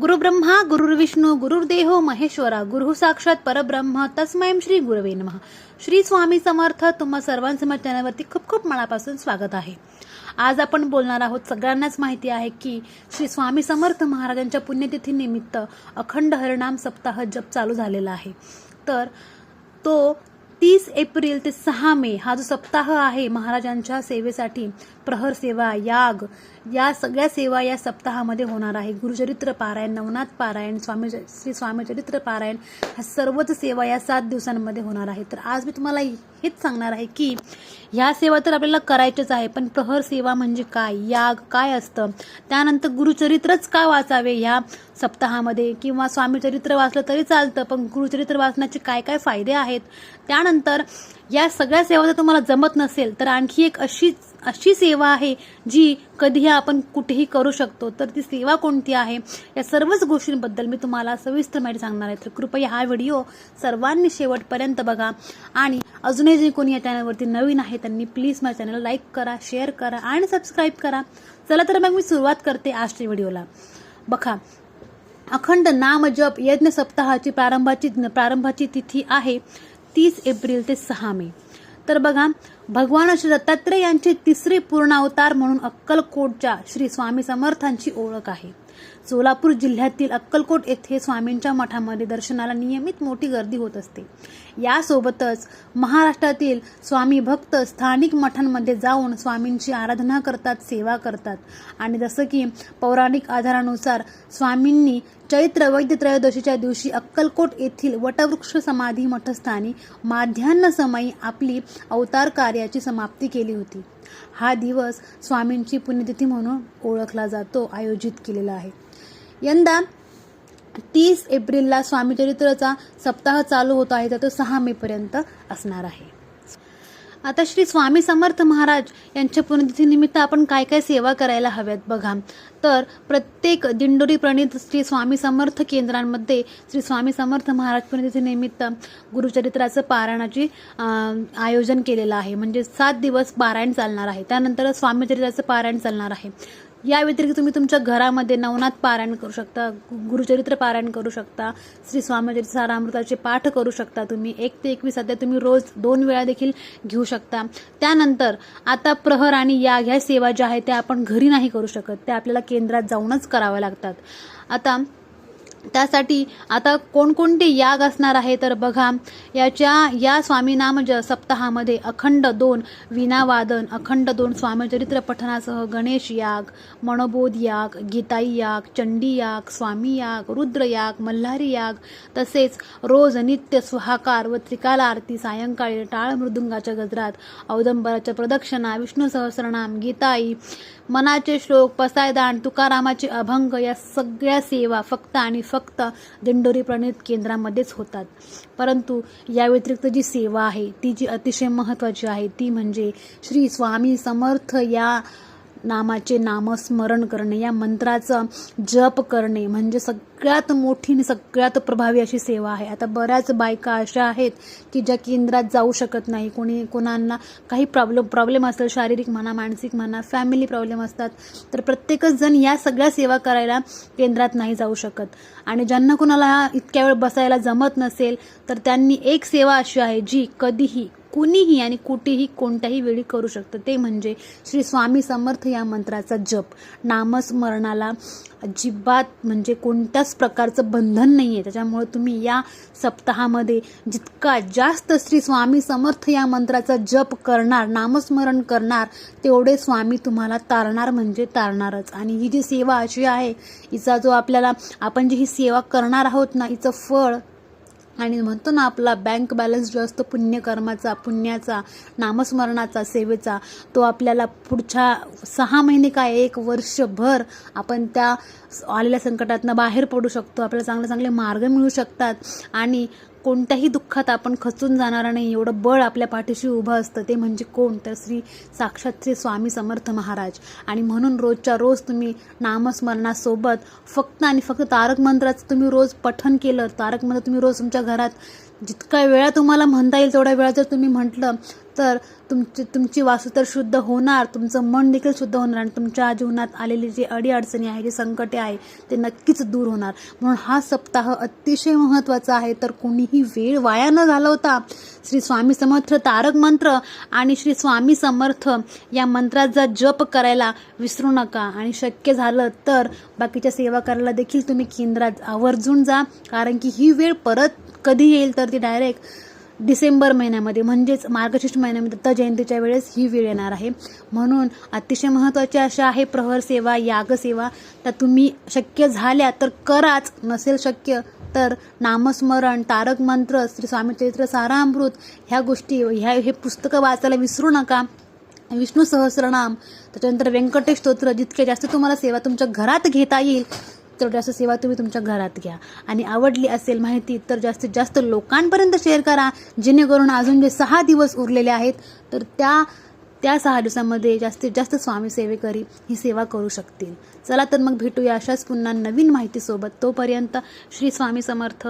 गुरुब्रह्मा गुरुर्विष्णू गुरुर्देहो महेश्वरा गुरु साक्षात परब्रह्म तस्मै श्री गुरवे नम. श्री स्वामी समर्थ तुम्हा सर्वांसमोर चॅनलवरती खूप खूप मनापासून स्वागत आहे. आज आपण बोलणार आहोत सगळ्यांनाच माहिती आहे की श्री स्वामी समर्थ महाराजांच्या पुण्यतिथीनिमित्त अखंड हरिणाम सप्ताह जप चालू झालेला आहे. तर तो तीस एप्रिल ते सहा मे हा जो सप्ताह आहे महाराजांच्या सेवेसाठी प्रहर सेवा याग या सगळ्या सेवा या सप्ताहामध्ये होणार आहे. गुरुचरित्र पारायण नवनाथ पारायण स्वामी श्री स्वामी चरित्र पारायण ह्या सर्वच सेवा या सात दिवसांमध्ये होणार आहे. तर आज मी तुम्हाला हेच सांगणार आहे की ह्या सेवा तर आपल्याला करायच्याच आहे पण प्रहर सेवा म्हणजे काय? याग काय असतं? त्यानंतर गुरुचरित्रच का वाचावे ह्या सप्ताहामध्ये? किंवा स्वामीचरित्र वाचलं तरी चालतं पण गुरुचरित्र वाचण्याचे काय काय फायदे आहेत? त्यानंतर या सगळ्या सेवा जर तुम्हाला जमत नसेल तर आणखी एक अशी अशी सेवा आहे जी कधीही आपण कुठेही करू शकतो. तर ती सेवा कोणती आहे? या सर्वच गोष्टींबद्दल मी तुम्हाला सविस्तर माहिती सांगणार आहे. तर कृपया हा व्हिडिओ सर्वांनी शेवटपर्यंत बघा. आणि अजूनही जे कोणी या चॅनलवरती नवीन आहे त्यांनी प्लीज माझ्या चॅनलला लाईक करा शेअर करा आणि सबस्क्राईब करा. चला तर मग मी सुरुवात करते आजच्या व्हिडिओला. बघा अखंड नाम जप यज्ञ सप्ताहाची प्रारंभाची प्रारंभाची तिथी आहे. तीस एप्रिल ते सहा मे. तर बघा भगवान श्री दत्तात्रय यांचे तिसरे पूर्णावतार म्हणून अक्कलकोटच्या श्री स्वामी समर्थांची ओळख आहे. सोलापूर जिल्ह्यातील अक्कलकोट येथे स्वामींच्या मठामध्ये दर्शनाला नियमित मोठी गर्दी होत असते. यासोबतच महाराष्ट्रातील स्वामी भक्त स्थानिक मठांमध्ये जाऊन स्वामींची आराधना करतात सेवा करतात. आणि जसं की पौराणिक आधारानुसार स्वामींनी चैत्र वैद्य त्रयोदशीच्या दिवशी अक्कलकोट येथील वटवृक्ष समाधी मठस्थानी माध्यान्ह समयी आपली अवतार कार्याची समाप्ती केली होती. हा दिवस स्वामींची पुण्यतिथी म्हणून ओळखला जातो आयोजित केलेला आहे. यंदा तीस एप्रिलला स्वामीचरित्रचा सप्ताह चालू होत आहे तर तो सहा मेपर्यंत असणार आहे. आता श्री स्वामी समर्थ महाराज यांच्या पुण्यतिथीनिमित्त आपण काय काय सेवा करायला हव्यात बघा. तर प्रत्येक दिंडोरी प्रणित श्री स्वामी समर्थ केंद्रांमध्ये श्री स्वामी समर्थ महाराज पुण्यतिथीनिमित्त गुरुचरित्राचं पारायणाची आयोजन केलेलं आहे. म्हणजे सात दिवस पारायण चालणार आहे. त्यानंतर स्वामीचरित्राचं पारायण चालणार आहे. या व्यतिरिक्त तुम्ही तुमच्या घरामध्ये नवनाथ पारायण करू शकता गु- गुरुचरित्र पारायण करू शकता श्री स्वामीचरित्र सारामृताचे पाठ करू शकता तुम्ही. एक ते एकवीस सध्या तुम्ही रोज दोन वेळा देखील घेऊ शकता. त्यानंतर आता प्रहर आणि याग ह्या सेवा ज्या आहेत त्या आपण घरी नाही करू शकत त्या आपल्याला केंद्रात जाऊनच कराव्या लागतात. आता त्यासाठी आता कोणकोणते याग असणार आहे तर बघा याच्या या स्वामीनाम ज सप्ताहामध्ये अखंड दोन विनावादन अखंड दोन स्वामीचरित्र पठणासह गणेश याग मनोबोध याग गीताई याग चंडी याग स्वामी याग रुद्र याग मल्हारी याग तसेच रोज नित्य सुहाकार व त्रिकाल आरती सायंकाळी टाळ मृदुंगाच्या गजरात औदंबराच्या प्रदक्षिणा विष्णू सहस्रनाम गीताई मनाचे श्लोक पसायदान तुकारामाचे अभंग या सगळ्या सेवा फक्त आणि फक्त दिंडोरी प्रणित केंद्रामध्येच होतात. परंतु या व्यतिरिक्त जी सेवा आहे ती जी अतिशय महत्त्वाची आहे ती म्हणजे श्री स्वामी समर्थ या नामाचे नामस्मरण करणे या मंत्राचा जप करणे म्हणजे सगळ्यात मोठी आणि सगळ्यात प्रभावी अशी सेवा आहे. आता बऱ्याच बायका अशा आहेत की ज्या केंद्रात जाऊ शकत नाही. कोणी कोणाला काही प्रॉब्लेम प्रॉब्लेम असेल शारीरिक म्हणा मानसिक म्हणा फॅमिली प्रॉब्लेम असतात तर प्रत्येकच जण या सगळ्या सेवा करायला केंद्रात नाही जाऊ शकत. आणि ज्यांना कोणाला इतक्या वेळ बसायला जमत नसेल तर त्यांनी एक सेवा अशी आहे जी कधीही कुणीही आणि कुठेही कोणत्याही वेळी करू शकतं. ते म्हणजे श्री स्वामी समर्थ या मंत्राचा जप. नामस्मरणाला अजिबात म्हणजे कोणत्याच प्रकारचं बंधन नाही आहे त्याच्यामुळे तुम्ही या सप्ताहामध्ये जितका जास्त श्री स्वामी समर्थ या मंत्राचा जप करणार नामस्मरण करणार तेवढे स्वामी तुम्हाला तारणार म्हणजे तारणारच. आणि ही जी सेवा अशी आहे हिचा जो आपल्याला आपण जी ही सेवा करणार आहोत ना हिचं फळ आणि म्हणतो ना आपला बँक बॅलन्स जो असतो पुण्यकर्माचा पुण्याचा नामस्मरणाचा सेवेचा तो आपल्याला पुढच्या सहा महिने काय एक वर्षभर आपण त्या आलेल्या संकटातनं बाहेर पडू शकतो. आपल्याला चांगले चांगले मार्ग मिळू शकतात. आणि कोणत्याही दुःखात आपण खचून जाणार नाही. एवढं बळ आपल्या पाठीशी उभं असतं. ते म्हणजे कोण? तर श्री साक्षात श्री स्वामी समर्थ महाराज. आणि म्हणून रोजच्या रोज तुम्ही नामस्मरणासोबत फक्त आणि फक्त तारक मंत्राचं तुम्ही रोज पठन केलं. तारक मंत्र तुम्ही रोज तुमच्या घरात जितका वेळा तुम्हाला म्हणता येईल तेवढ्या वेळा जर तुम्ही म्हटलं तर तुमची तुमची वासू तर शुद्ध होणार तुमचं मन देखील शुद्ध होणार आणि तुमच्या जीवनात आलेली जी अडीअडचणी आहे जी संकटे आहे ते नक्कीच दूर होणार. म्हणून हा सप्ताह अतिशय महत्त्वाचा आहे. तर कोणीही वेळ वाया न घालवता श्री स्वामी समर्थ तारक मंत्र आणि श्री स्वामी समर्थ या मंत्राचा जप करायला विसरू नका. आणि शक्य झालं तर बाकीच्या सेवा करायला देखील तुम्ही केंद्रात आवर्जून जा. कारण की ही वेळ परत कधी येईल? तर ती डायरेक्ट डिसेंबर महिन्यामध्ये म्हणजेच मार्गशीर्ष महिन्यामध्ये दत्त जयंतीच्या वेळेस ही वेळ येणार आहे. म्हणून अतिशय महत्त्वाची अशा आहे प्रहर सेवा यागसेवा तर तुम्ही शक्य झाल्या तर कराच नसेल शक्य तर नामस्मरण तारक मंत्र श्री स्वामी चरित्र सारामृत ह्या गोष्टी ह्या हे पुस्तकं वाचायला विसरू नका. विष्णू सहस्रनाम त्याच्यानंतर व्यंकटेश स्तोत्र जितके जास्त तुम्हाला सेवा तुमच्या घरात घेता येईल तर जास्त सेवा तुम्ही तुमच्या घरात घ्या. आणि आवडली असेल माहिती तर जास्तीत जास्त लोकांपर्यंत शेअर करा जेणेकरून अजून जे सहा दिवस उरलेले आहेत तर त्या त्या सहा दिवसामध्ये जास्तीत जास्त स्वामी सेवेकरी ही सेवा करू शकतील. चला तर मग भेटूया अशाच पुन्हा नवीन माहितीसोबत. तोपर्यंत श्री स्वामी समर्थ.